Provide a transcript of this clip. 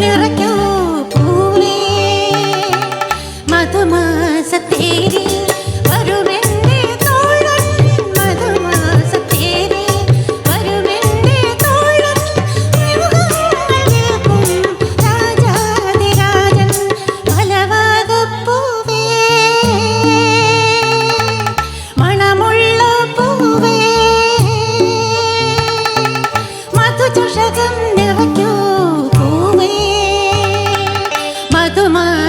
നിറയ്ക്കൂ Poove മധുമാസത്തേരി mı